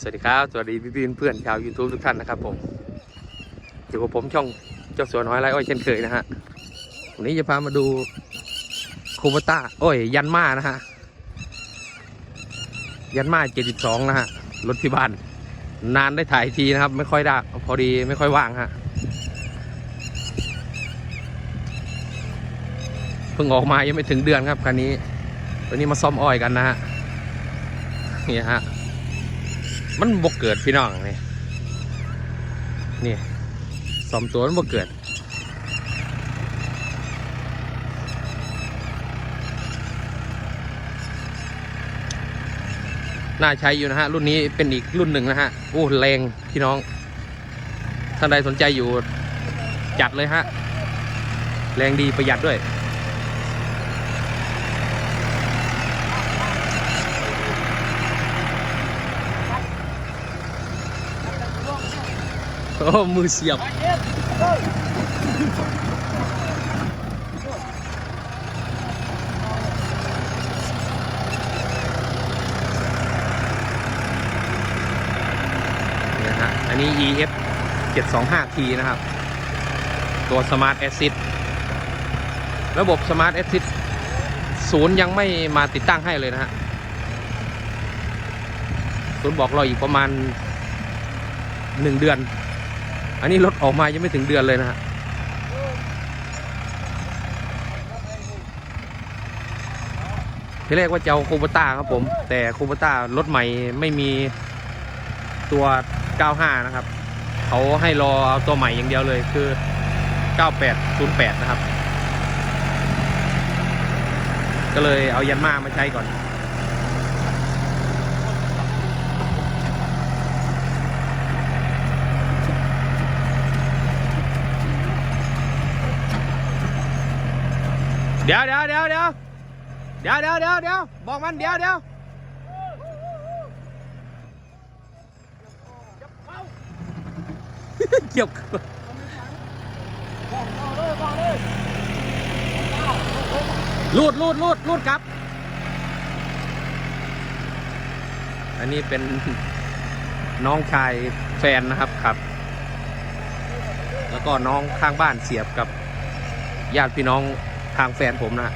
สวัสดีครับ สวัสดีพี่ๆเพื่อนๆชาว YouTube ทุกท่านนะครับผมอยู่กับผมช่องเจ้าสัวน้อยไรอ้อยเช่นเคยนะฮะวันนี้จะพามาดูโคบต้าโอ้ย ยันมานะฮะ ยันมา72 นะฮะ รถที่บ้าน นานได้ถ่ายทีนะครับ ไม่ค่อยได้พอดีไม่ค่อยว่างฮะเพิ่งออกมายังไม่ถึงเดือนครับคันนี้ วันนี้มาซ่อมอ้อยกันนะฮะนี่ฮะ มันบกเกิดพี่น้องนี่นี่สอมตัวมันบกเกิด น่าใช้อยู่นะฮะ รุ่นนี้เป็นอีกรุ่นหนึ่งนะฮะโอ้แรงพี่น้อง ท่านใดสนใจอยู่จัดเลยฮะ แรงดีประหยัดด้วย โอ้มือเสียบนี่นะฮะอันนี้ EF 725T นะครับ ตัว Smart Assist ระบบ Smart Assist ศูนย์ยังไม่มาติดตั้งให้เลยนะฮะศูนย์บอกรออีกประมาณหนึ่งเดือน อันนี้รถออกมายังไม่ถึงเดือนเลยนะฮะทีแรกว่าจะเอาคูปต้าครับผม แต่คูปต้ารถใหม่ไม่มีตัว 95 นะครับ เขาให้รอเอาตัวใหม่อย่างเดียวเลยคือ 9808 นะครับ ก็เลยเอายันมามาใช้ก่อน เดี๋ยวเดี๋ยวเดี๋ยวเดี๋ยวเดี๋ยวเดี๋ยวเดี๋ยวเดี๋ยวบอกมันเดี๋ยวเดี๋ยวเกี่ยวกับลูดลูดลูดลูดครับ อันนี้เป็นน้องชายแฟนนะครับครับ แล้วก็น้องข้างบ้านเสียบกับญาติพี่น้อง ทางแฟนผมนะ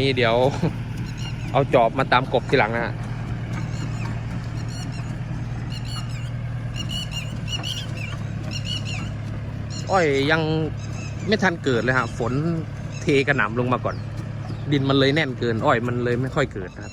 นี้เดี๋ยว เอาจอบมาตามกบทีหลังนะฮะอ้อยยังไม่ทันเกิดเลยฮะฝนเทกระหน่ำลงมาก่อน ดินมันเลยแน่นเกิน อ้อยมันเลยไม่ค่อยเกิดนะครับ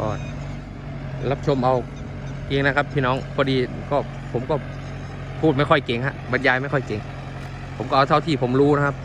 ก็รับชมเอาเองนะครับ พี่น้องพอดีก็ผมก็พูดไม่ค่อยเก่งฮะบรรยายไม่ค่อยเก่ง ผมก็เอาเท่าที่ผมรู้นะครับ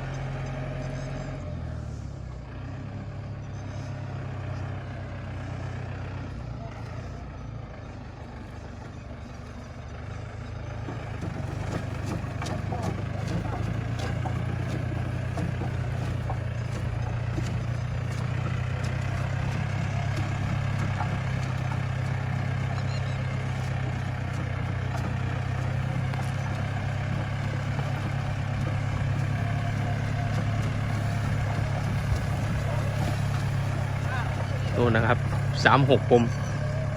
นู่นนะครับสามหกผม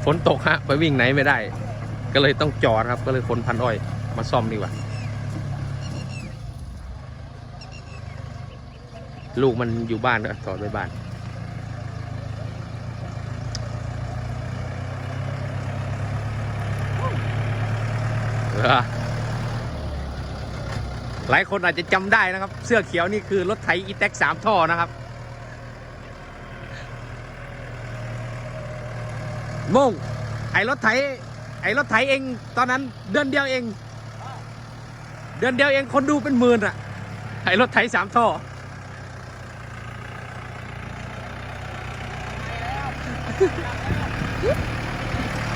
ฝนตกฮะไปวิ่งไหนไม่ได้ ก็เลยต้องจอดครับ ก็เลยขนพันอ้อยมาซ่อมดีกว่า ลูกมันอยู่บ้านก็จอดไว้บ้านเออหลายคนอาจจะจำได้นะครับ เสื้อเขียวนี่คือรถไถอีแท็กสามท่อนะครับ โมงไอ้รถไถไอ้รถไถเอง ตอนนั้นเดือนเดียวเอง เดือนเดียวเองคนดูเป็นหมื่นอะไอ้รถไถสามท่อ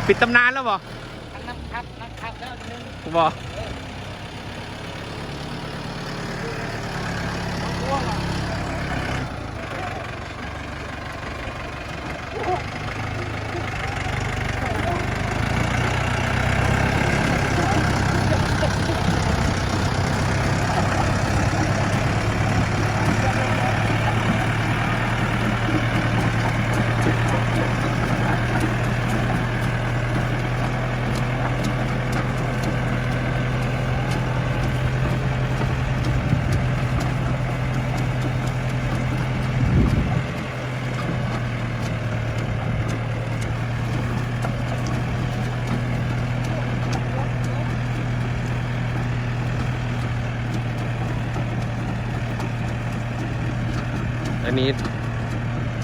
ปิดตำนานแล้วบ่นักขับนักขับแล้วหนึ่งบอ อันนี้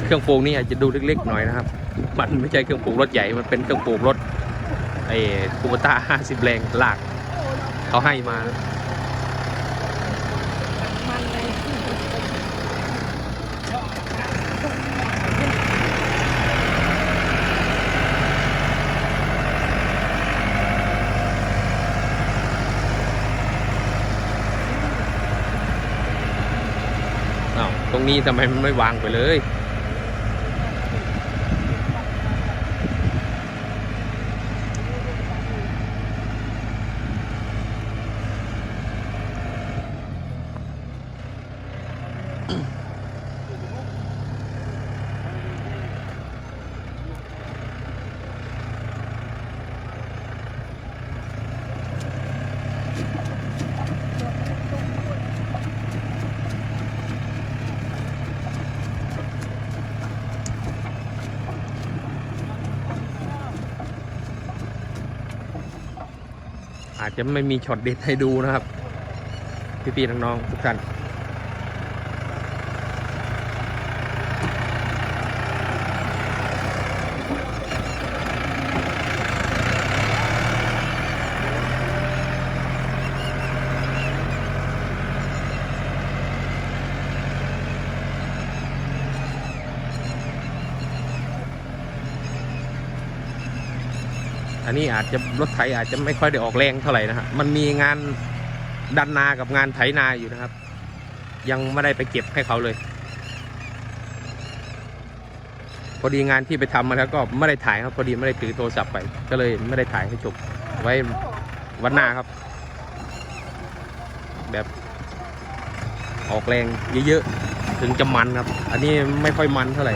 เครื่องปรุงนี่อาจจะดูเล็กๆหน่อยนะครับ มันไม่ใช่เครื่องปรุงรถใหญ่ มันเป็นเครื่องปรุงรถไอ้คูบต้าห้าสิบแรงลากเขาให้มา มันเลย อ้าว ต รงนี้ทำไมมันไม่วางไปเลย อาจจะไม่มีช็อตเด็ดให้ดูนะครับ พี่ๆน้องๆทุกท่าน อันนี้อาจจะรถไถอาจจะไม่ค่อยได้ออกแรงเท่าไหร่นะครมันมีงานดันนากับงานไถนาอยู่นะครับ ยังไม่ได้ไปเก็บให้เขาเลย พอดีงานที่ไปทำมาแล้วก็ไม่ได้ถ่ายครับ พอดีไม่ได้ถือโทรศัพท์ไป ก็เลยไม่ได้ถ่ายให้จบไว้วันหน้าครับ แบบออกแรงเยอะๆถึงจะมันครับ อันนี้ไม่ค่อยมันเท่าไหร่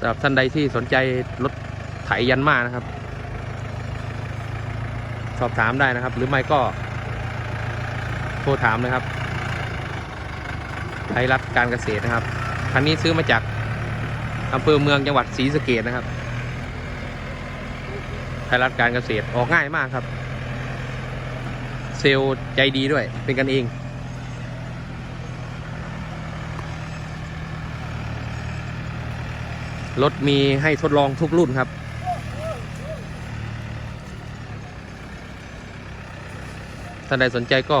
สำหรับท่านใดที่สนใจรถไถยันมานะครับ สอบถามได้นะครับ หรือไม่ก็โทรถามนะครับไทยรัฐการเกษตรนะครับคันนี้ซื้อมาจากอำเภอเมืองจังหวัดศรีสะเกดนะครับไทยรัฐการเกษตรออกง่ายมากครับ เซลล์ใจดีด้วยเป็นกันเอง รถมีให้ทดลองทุกรุ่นครับ ท่านใดสนใจก็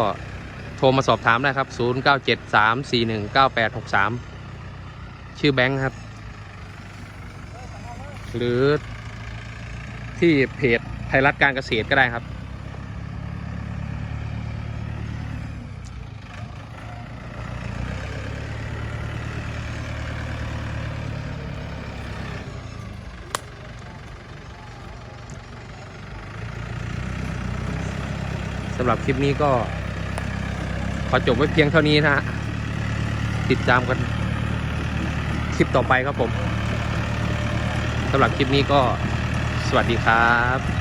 โทรมาสอบถามได้ครับ 0973419863 ชื่อแบงค์ครับ หรือที่เพจไทยรัฐการเกษตรก็ได้ครับ สำหรับคลิปนี้ก็ขอจบไว้เพียงเท่านี้นะฮะติดตามกันคลิปต่อไปครับผมสำหรับคลิปนี้ก็สวัสดีครับ